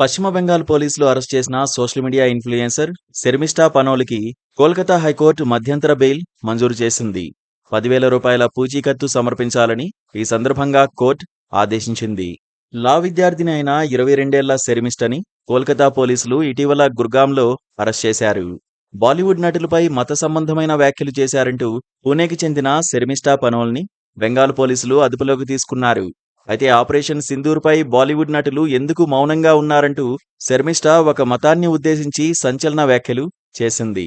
పశ్చిమ బెంగాల్ పోలీసులు అరెస్ట్ చేసిన సోషల్ మీడియా ఇన్ఫ్లుయెన్సర్ శర్మిష్ఠా పనోలికి కోల్కతా హైకోర్టు మధ్యంతర బెయిల్ మంజూరు చేసింది. పదివేల రూపాయల పూచీకత్తు సమర్పించాలని ఈ సందర్భంగా కోర్టు ఆదేశించింది. లా విద్యార్థిని అయిన ఇరవై రెండేళ్ళ శర్మిష్ఠని కోల్కతా పోలీసులు ఇటీవల గుర్గాంలో అరెస్ట్ చేశారు. బాలీవుడ్ నటులపై మత సంబంధమైన వ్యాఖ్యలు చేశారంటూ పూణేకి చెందిన శర్మిష్ఠా పనోల్ని బెంగాల్ పోలీసులు అదుపులోకి తీసుకున్నారు. అయితే ఆపరేషన్ సింధూర్పై బాలీవుడ్ నటులు ఎందుకు మౌనంగా ఉన్నారంటూ శర్మిష్ట ఒక మతాన్ని ఉద్దేశించి సంచలన వ్యాఖ్యలు చేసింది.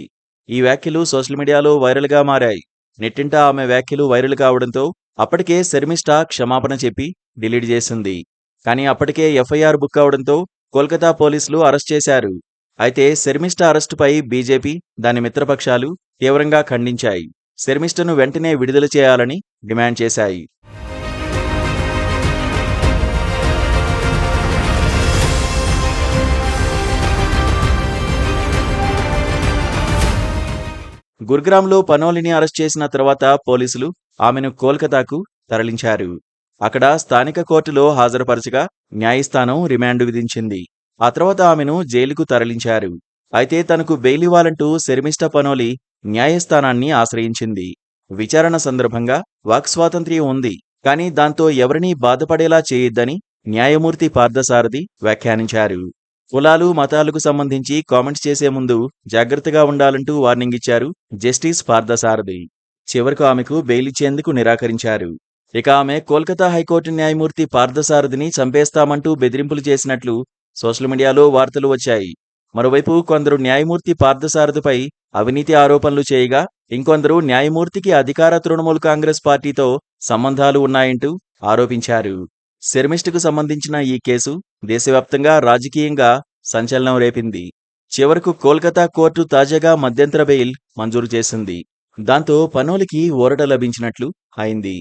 ఈ వ్యాఖ్యలు సోషల్ మీడియాలో వైరల్గా మారాయి. నెట్టింట ఆమె వ్యాఖ్యలు వైరల్ కావడంతో అప్పటికే శర్మిష్ట క్షమాపణ చెప్పి డిలీట్ చేసింది. కానీ అప్పటికే ఎఫ్ఐఆర్ బుక్ అవడంతో కోల్కతా పోలీసులు అరెస్ట్ చేశారు. అయితే శర్మిష్ట అరెస్టుపై బీజేపీ దాని మిత్రపక్షాలు తీవ్రంగా ఖండించాయి. శర్మిష్టను వెంటనే విడుదల చేయాలని డిమాండ్ చేశాయి. గుర్గ్రామ్లో పనోలిని అరెస్ట్ చేసిన తర్వాత పోలీసులు ఆమెను కోల్కతాకు తరలించారు. అక్కడ స్థానిక కోర్టులో హాజరుపరచగా న్యాయస్థానం రిమాండ్ విధించింది. ఆ తర్వాత ఆమెను జైలుకు తరలించారు. అయితే తనకు బెయిలివ్వాలంటూ శర్మిష్ట పనోలి న్యాయస్థానాన్ని ఆశ్రయించింది. విచారణ సందర్భంగా వాక్ స్వాతంత్ర్యం ఉంది కానీ దాంతో ఎవరినీ బాధపడేలా చేయొద్దని న్యాయమూర్తి పార్థసారథి వ్యాఖ్యానించారు. కులాలు మతాలకు సంబంధించి కామెంట్స్ చేసే ముందు జాగ్రత్తగా ఉండాలంటూ వార్నింగ్ ఇచ్చారు జస్టిస్ పార్థసారథి. చివరకు ఆమెకు బెయిలిచ్చేందుకు నిరాకరించారు. ఇక ఆమె కోల్కతా హైకోర్టు న్యాయమూర్తి పార్థసారథిని చంపేస్తామంటూ బెదిరింపులు చేసినట్లు సోషల్ మీడియాలో వార్తలు వచ్చాయి. మరోవైపు కొందరు న్యాయమూర్తి పార్థసారథిపై అవినీతి ఆరోపణలు చేయగా ఇంకొందరు న్యాయమూర్తికి అధికార తృణమూల్ కాంగ్రెస్ పార్టీతో సంబంధాలు ఉన్నాయంటూ ఆరోపించారు. శర్మిష్ఠకు సంబంధించిన ఈ కేసు దేశవ్యాప్తంగా రాజకీయంగా సంచలనం రేపింది. చివరకు కోల్కతా కోర్టు తాజాగా మధ్యంతర బెయిల్ మంజూరు చేసింది. దాంతో పనోలికి ఊరట లభించినట్లు అయింది.